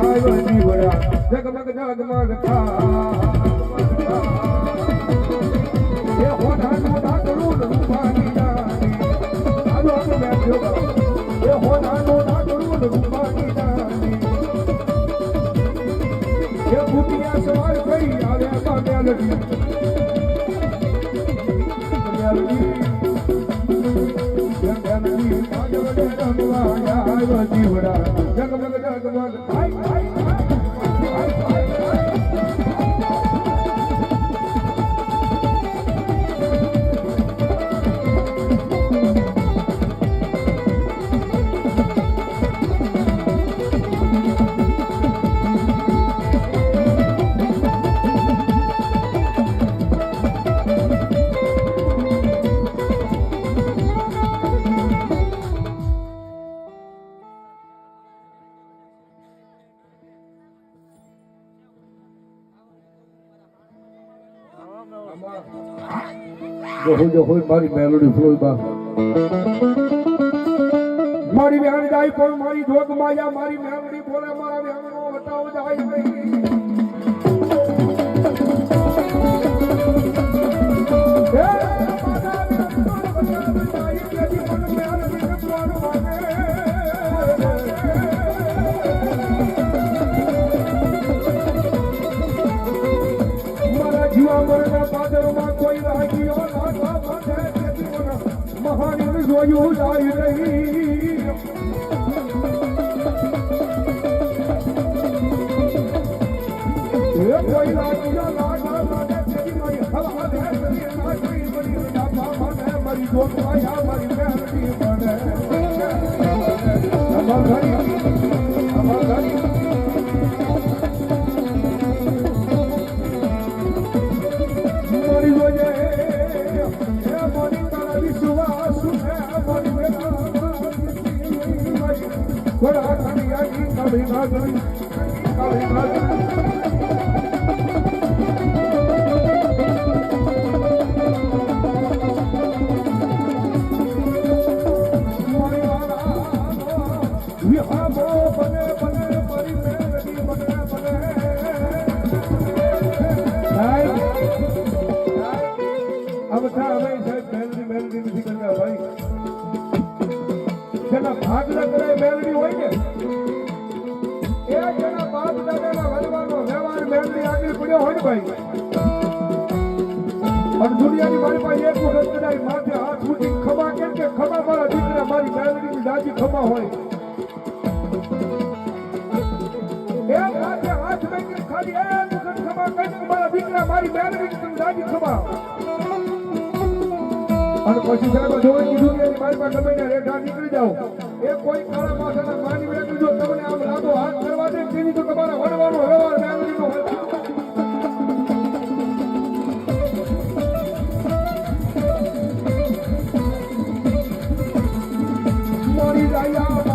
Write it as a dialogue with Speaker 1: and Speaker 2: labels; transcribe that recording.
Speaker 1: આવ્યો જીવડા જગમગ જગમગ થા એ હોનાનું ડાકરું ને રૂપાની રાણી. આજો આજો બેઠો. એ હોનાનું ડાકરું ને રૂપાની રાણી. એ ભૂતિયા સવાર કરી આવે. મેલડી. જીવડા. જગમગ જગમગ જો જો હોય મારી મેલોડી ફ્લોય બા મારી બહેન જાય પણ મારી જોગ માયા, મારી મેલોડી બોલે, મારા બેનનો વટાવ જાય. મારા જીવા પાદરમાં કોઈ રાખ્યો લાગવા માટે મહાન જોયું એ કોઈ રાખ્યો લાગવા માટે બને મારી મેલડી બને બને સાહેબ આ સાહેબ મેલડી મેલડી નથી કરતા ભાઈ જેના ભાગ લગ્ન મેળવી હોય ને, એ જેના બાપ દાદાના વડવાનો વ્યવહાર મેળવી આગળ પડ્યો હોય ને ભાઈ. અને દુનિયાની મારી પાસે એક વખત કદાચ માથે હાથ મૂકી ખમા કેમ કે ખમા મારા દીકરા મારી મેલડીની દાજી ખમા હોય. એક હાથે હાથ મૂકી ખાલી એક વખત ખમા કઈ મારા દીકરા મારી મેલડીની દાજી ખમા અને પછી સાહેબ જોઈ કીધું કે મારી પાસે ગમે રેઠા નીકળી જાઓ. એ કોઈ કાળા માથાના માની બેઠું જો તમને આમ લાગો હાથ કરવા દે, તેની તો તમારા વડવાનો વ્યવહાર મેળવીનો મારી રાયા